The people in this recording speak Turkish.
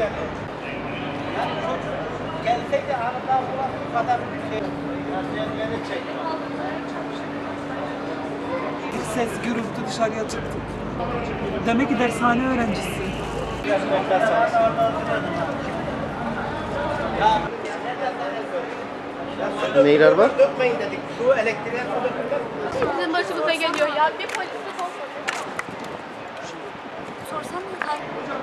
yani. Yani çocuk gelseydi arada burası kadar bir şey. Yerlere çekti. Bir ses gürültü dışarıya çıktık. Demek ki dershane öğrencisi. Neyler var? Dökmeyin dedik. Su elektriğe su dökülmez. Bizim başımıza geliyor ya. Bir polisi sorsam. Sorsam mı kaybedeceğim?